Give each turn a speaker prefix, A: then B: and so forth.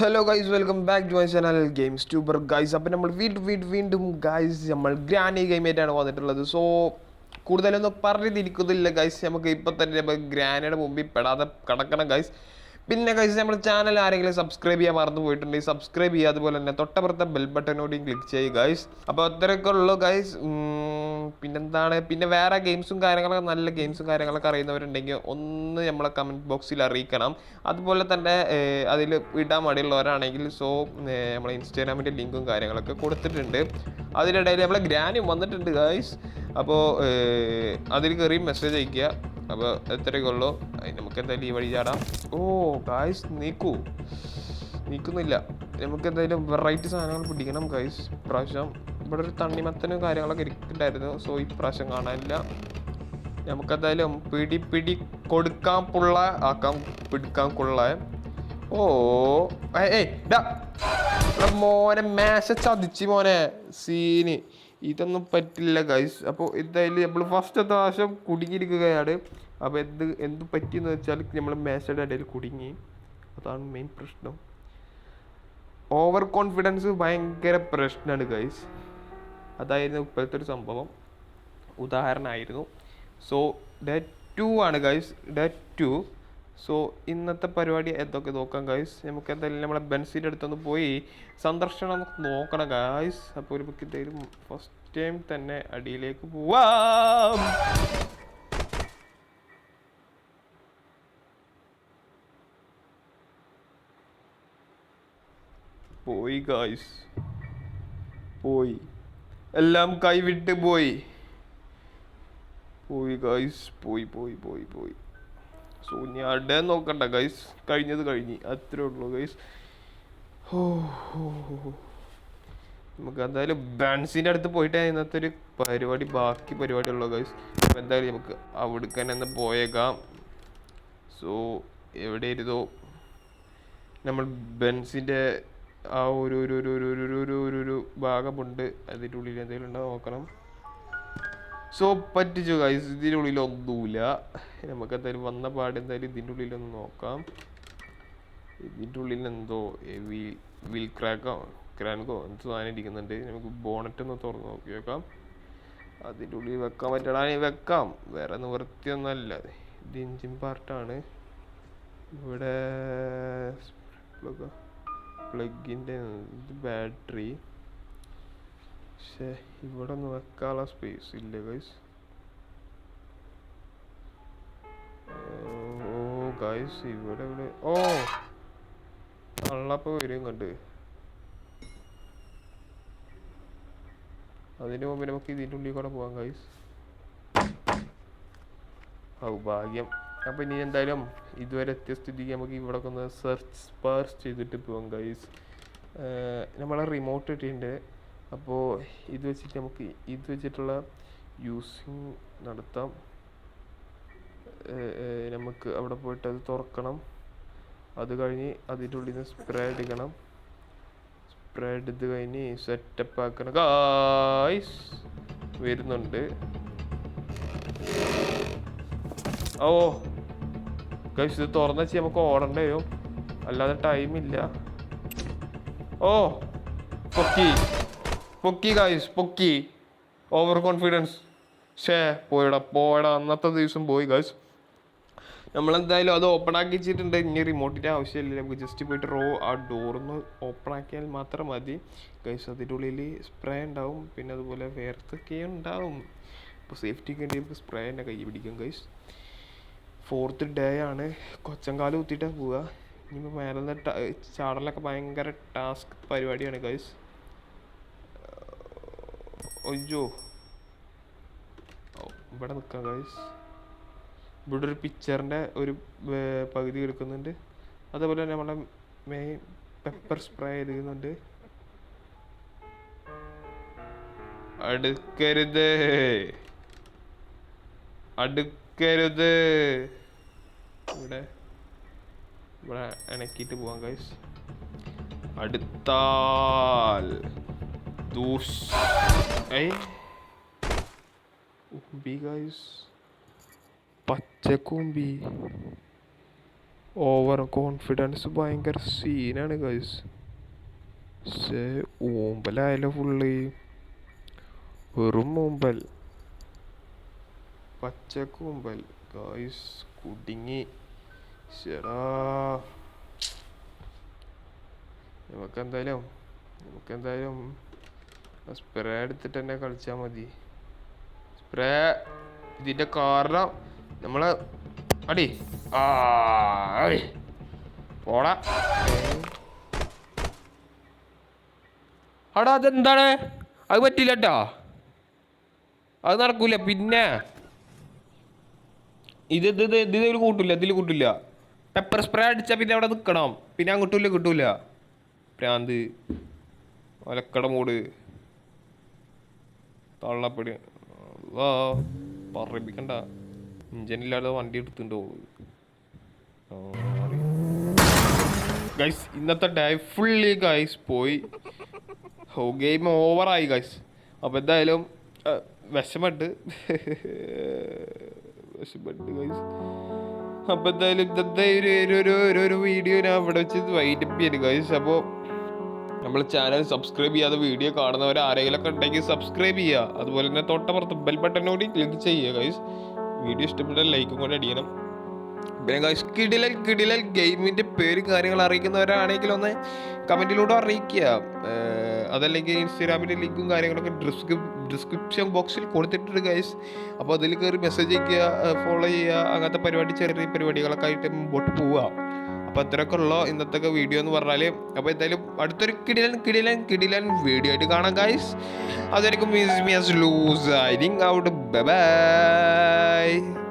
A: Hello guys welcome back to my channel games tuber guys അപ്പം നമ്മൾ വീണ്ടും വീണ്ടും വീണ്ടും ഗൈസ് നമ്മൾ ഗ്രാനി ഗെയിമായിട്ടാണ് വന്നിട്ടുള്ളത്. സോ കൂടുതലൊന്നും പറഞ്ഞിരിക്കുന്നില്ല ഗൈസ് നമുക്ക് ഇപ്പം തന്നെ ഗ്രാനിയുടെ മുമ്പിൽ പെടാതെ കിടക്കണം ഗൈസ് പിന്നെ ഗൈസ് നമ്മൾ ചാനൽ ആരെങ്കിലും സബ്സ്ക്രൈബ് ചെയ്യാൻ മറന്നു പോയിട്ടുണ്ടെങ്കിൽ സബ്സ്ക്രൈബ് ചെയ്യുക. അതുപോലെ തന്നെ തൊട്ടപ്പുറത്തെ ബെൽ ബട്ടനോടെയും ക്ലിക്ക് ചെയ്യുക ഗൈസ് അപ്പോൾ അത്രയൊക്കെ ഉള്ളൂ ഗൈസ് പിന്നെന്താണ്? പിന്നെ വേറെ ഗെയിംസും കാര്യങ്ങളൊക്കെ നല്ല ഗെയിംസും കാര്യങ്ങളൊക്കെ അറിയുന്നവരുണ്ടെങ്കിൽ ഒന്ന് നമ്മളെ കമന്റ് ബോക്സിൽ അറിയിക്കണം. അതുപോലെ തന്നെ അതിൽ ഇടാൻ മടിയുള്ളവരാണെങ്കിൽ സോ നമ്മളെ ഇൻസ്റ്റാഗ്രാമിന്റെ ലിങ്കും കാര്യങ്ങളൊക്കെ കൊടുത്തിട്ടുണ്ട്. അതിനിടയിൽ നമ്മളെ ഗ്രാനും വന്നിട്ടുണ്ട് ഗായ്സ് അപ്പോൾ അതിൽ കയറി മെസ്സേജ് അയക്കുക അപ്പോൾ എത്രയൊക്കെ ഉള്ളൂ. നമുക്ക് എന്തായാലും ഈ വഴി ചാടാം. ഓ ഗായ്സ് നീക്കൂ. നീക്കുന്നില്ല. നമുക്ക് എന്തായാലും വെറൈറ്റി സാധനങ്ങൾ പിടിക്കണം ഗൈസ് ഇപ്രാവശ്യം ഇവിടെ ഒരു തണ്ണിമത്തനും കാര്യങ്ങളൊക്കെ ഇരിക്കുന്നുണ്ടായിരുന്നു. സോ ഇപ്രാവശ്യം കാണാനില്ല. നമുക്കെന്തായാലും പിടി പിടി കൊടുക്കാൻ പുള്ള ആക്കാം പിടിക്കാൻ കൊള്ള ഓ ഏയ് മോനെ മേശ ചതിച്ച് മോനെ സീന്. ഇതൊന്നും പറ്റില്ല ഗൈസ് അപ്പോൾ എന്തായാലും നമ്മൾ ഫസ്റ്റ് പ്രാവശ്യം കുടുങ്ങിയിരിക്കുകയാണ്. അപ്പോൾ എന്ത് എന്ത് പറ്റിയെന്ന് വെച്ചാൽ നമ്മൾ മേശയുടെ ഇടയിൽ കുടുങ്ങി. അതാണ് മെയിൻ പ്രശ്നം. ഓവർ കോൺഫിഡൻസ് ഭയങ്കര പ്രശ്നമാണ് ഗൈസ് അതായിരുന്നു ഇപ്പോഴത്തെ ഒരു സംഭവം. ഉദാഹരണമായിരുന്നു. സോ ഡേറ്റ് ടു ആണ് ഗൈസ് ഡേറ്റ് ടു സോ ഇന്നത്തെ പരിപാടി എന്തൊക്കെ നോക്കാം ഗൈസ് നമുക്ക് എന്തായാലും നമ്മളെ ബെൻസിന്റെ അടുത്തൊന്ന് പോയി സന്ദർശനം നോക്കണം ഗൈസ് അപ്പോൾ ഒരു ബുക്ക് എന്തായാലും ഫസ്റ്റ് ടൈം തന്നെ അടിയിലേക്ക് പോവാം. പോയി ഗായ്സ് പോയി. എല്ലാം കൈവിട്ട് പോയി. പോയി ഗൈസ് പോയി പോയി പോയി പോയി. സോ ഞാൻ അട നോക്കണ്ട ഗൈസ് കഴിഞ്ഞത് കഴിഞ്ഞ്. അത്രേ ഉള്ളൂ ഗൈസ് നമുക്ക് എന്തായാലും ബാൻസിന്റെ അടുത്ത് പോയിട്ട് ഇന്നത്തെ ഒരു പരിപാടി ബാക്കി പരിപാടി ഉള്ളൂ ഗൈസ് അപ്പോൾ എന്തായാലും നമുക്ക് അവിടെ തന്നെ പോയേക്കാം. സോ എവിടെ ഇരുതോ നമ്മൾ ബെൻസിന്റെ ആ ഒരു ഒരു ഒരു ഒരു ഒരു ഒരു ഒരു ഒരു ഭാഗമുണ്ട്. അതിന്റെ ഉള്ളിൽ എന്തെങ്കിലും ഉണ്ടോ നോക്കണം. സോ പറ്റിച്ചു ഗൈസ് ഇതിന്റെ ഉള്ളിൽ ഒന്നുമില്ല. നമുക്ക് എന്തായാലും വന്ന പാട് എന്തായാലും ഇതിന്റെ ഉള്ളിലൊന്ന് നോക്കാം. ഇതിന്റെ ഉള്ളിൽ എന്തോ വിൽ വിൽ ക്രാക്കോ ക്രാൻകോ എന്ത് സാധനം ഇരിക്കുന്നുണ്ട്. നമുക്ക് ബോണറ്റ് ഒന്ന് തുറന്ന് നോക്കി വെക്കാം. അതിന്റെ ഉള്ളിൽ വെക്കാൻ പറ്റണ വെക്കാം. വേറെ നിവൃത്തിയൊന്നല്ല ഇത് എഞ്ചിൻ പാർട്ടാണ് ഇവിടെ പ്ലഗിന്റെ ഇത് ബാറ്ററി. പക്ഷേ ഇവിടെ ഒന്ന് വെക്കാനുള്ള സ്പേസ് ഇല്ല ഗൈസ് ഓ ഗൈസ് ഇവിടെ ഇവിടെ. ഓ അള്ളപ്പോ വരും കണ്ട്. അതിന് മുമ്പ് നമുക്ക് ഇതിന്റെ ഉള്ളിൽ കൂടെ പോവാം ഗൈസ് ഔ ഭാഗ്യം. അപ്പം ഇനി എന്തായാലും ഇതുവരെ എത്തിയ സ്ഥിതിക്ക് നമുക്ക് ഇവിടെ ഒന്ന് സെർച്ച് സ്പേർച്ച് ചെയ്തിട്ട് പോകാം ഗൈസ് നമ്മളെ റിമോട്ട് കിട്ടിയിട്ടുണ്ട് അപ്പോൾ ഇത് വെച്ചിട്ട് നമുക്ക് ഇത് വെച്ചിട്ടുള്ള യൂസിങ് നടത്താം. നമുക്ക് അവിടെ പോയിട്ട് അത് തുറക്കണം. അത് കഴിഞ്ഞ് അതിന്റെ ഉള്ളിൽ നിന്ന് സ്പ്രേ അടിക്കണം സ്പ്രേ എടുത്ത് കഴിഞ്ഞ് സെറ്റപ്പ് ആക്കണം. ഗായ്സ് വരുന്നുണ്ട്. ഓ ഗൈസ് ഇത് തുറന്നു വെച്ച് നമുക്ക് ഓടേണ്ടി വരും. അല്ലാതെ ടൈമില്ല ഓ പൊക്കി. പൊക്കി ഗൈസ് പൊക്കി. ഓവർ കോൺഫിഡൻസ് ഷേ പോയടാ പോയടാ. അന്നത്തെ ദിവസം പോയി ഗൈസ് നമ്മളെന്തായാലും അത് ഓപ്പൺ ആക്കി വെച്ചിട്ടുണ്ട്. ഇനി റിമോട്ടിന്റെ ആവശ്യമില്ല. നമുക്ക് ജസ്റ്റ് പോയിട്ട് റോ ആ ഡോറൊന്ന് ഓപ്പൺ ആക്കിയാൽ മാത്രം മതി. ഗൈസ് അതിന്റെ ഉള്ളിൽ സ്പ്രേ ഉണ്ടാവും. പിന്നെ അതുപോലെ വേർത്തൊക്കെ ഉണ്ടാവും. അപ്പോൾ സേഫ്റ്റിക്ക് വേണ്ടി നമുക്ക് സ്പ്രേ തന്നെ കൈ പിടിക്കും ഗൈസ് ഫോർത്ത് ഡേ ആണ്. കൊച്ചങ്കാൽ കുത്തിയിട്ടാണ് പോവുക ഇനിയിപ്പോൾ മേലെ നിന്ന് ചാടലൊക്കെ ഭയങ്കര ടാസ്ക് പരിപാടിയാണ് ഗൈസ് അയ്യോ. ഇവിടെ നിൽക്കാം ഗൈസ് ഇവിടെ ഒരു പിക്ചറിന്റെ ഒരു പകുതി എടുക്കുന്നുണ്ട്. അതേപോലെ തന്നെ നമ്മളെ മെയിൻ പെപ്പർ സ്പ്രേ എടുക്കുന്നുണ്ട് അടുക്കരുത്. അടുക്കരുത്. ഇവിടെ ഇവിടെ ഇണക്കിയിട്ട് പോവാം ഗൈസ് അടുത്താൽ ദൂഷ് ഗൈസ് പച്ചക്കൂമ്പി. ഓവർ കോൺഫിഡൻസ് ഭയങ്കര സീനാണ് ഗൈസ് പക്ഷേ ഊമ്പലായാലോ ഫുള്ള് വെറും ഊമ്പൽ. പച്ചക്കൂമ്പൽ ഗൈസ് കുടുങ്ങി. ശരാ നമുക്കെന്തായാലും നമുക്കെന്തായാലും സ്പ്രേ എടുത്തിട്ട് തന്നെ കളിച്ചാൽ മതി. സ്പ്രേ ഇതിന്റെ കാരണം നമ്മൾ അടി ആ. പോടാ. അടാ അതെന്താണ്? അത് പറ്റില്ല കേട്ടോ അത് നടക്കൂല പിന്നെ. ഇത് ഇത് ഇത് ഇതിൽ കൂട്ടില്ല ഇതിൽ കൂട്ടില്ല. പെപ്പർ സ്പ്രേ അടിച്ചാൽ പിന്നെ അവിടെ നിൽക്കണം പിന്നെ അങ്ങോട്ടില്ല കിട്ടൂല പ്രാന്ത്. ഒലക്കട മൂട്. തള്ളപ്പടി. വാ പറയിപ്പിക്കണ്ട ഇഞ്ചനില്ലാതെ വണ്ടി എടുത്തുണ്ടോ ഗൈസ് ഇന്നത്തെ ഡേ ഫുള്ളി ഗൈസ് പോയി. ഓ ഗെയിം ഓവറായി ഗൈസ് അപ്പോൾ എന്തായാലും വിഷമുണ്ട് വിഷമുണ്ട് ഗൈസ് അപ്പോൾ എന്തായാലും ഇന്നത്തെ ഒരു ഒരു ഒരു ഒരു വീഡിയോ ഞാൻ അവിടെ വെച്ച് വൈൻഡപ്പ് ചെയ്യുന്നു ഗൈസ് അപ്പോൾ നമ്മൾ ചാനൽ സബ്സ്ക്രൈബ് ചെയ്യാതെ വീഡിയോ കാണുന്നവർ ആരെങ്കിലുമൊക്കെ ഉണ്ടെങ്കിൽ സബ്സ്ക്രൈബ് ചെയ്യുക. അതുപോലെ തന്നെ തൊട്ടപ്പുറത്ത് ബെൽ ബട്ടൺ കൂടി ക്ലിക്ക് ചെയ്യുക ഗൈസ് വീഡിയോ ഇഷ്ടപ്പെട്ടാൽ ലൈക്കും കൂടെ അടിക്കണം. പിന്നെ ഗൈസ് കിടിലൽ കിടിലൽ ഗെയിമിന്റെ പേരും കാര്യങ്ങൾ അറിയിക്കുന്നവരാണെങ്കിൽ ഒന്ന് കമന്റിലൂടെ അറിയിക്കുക അതല്ലെങ്കിൽ ഇൻസ്റ്റാഗ്രാമിന്റെ ലിങ്കും കാര്യങ്ങളൊക്കെ ഡിസ്ക്രി ഡിസ്ക്രിപ്ഷൻ ബോക്സിൽ കൊടുത്തിട്ടുണ്ട് ഗൈസ് അപ്പോൾ അതിൽ കയറി മെസ്സേജ് അയക്കുക ഫോളോ ചെയ്യുക അങ്ങനത്തെ പരിപാടി ചെറിയ പരിപാടികളൊക്കെ ആയിട്ട് മുമ്പോട്ട് പോവുക. അപ്പോൾ അത്രയൊക്കെ ഉള്ള ഇന്നത്തെ വീഡിയോ എന്ന് പറഞ്ഞാൽ അപ്പോൾ എന്തായാലും അടുത്തൊരു കിടിലൻ കിടിലൻ കിടിലൻ വീഡിയോ ആയിട്ട് കാണാം ഗൈസ് അതായിരിക്കും മീസ് means lose I think out bye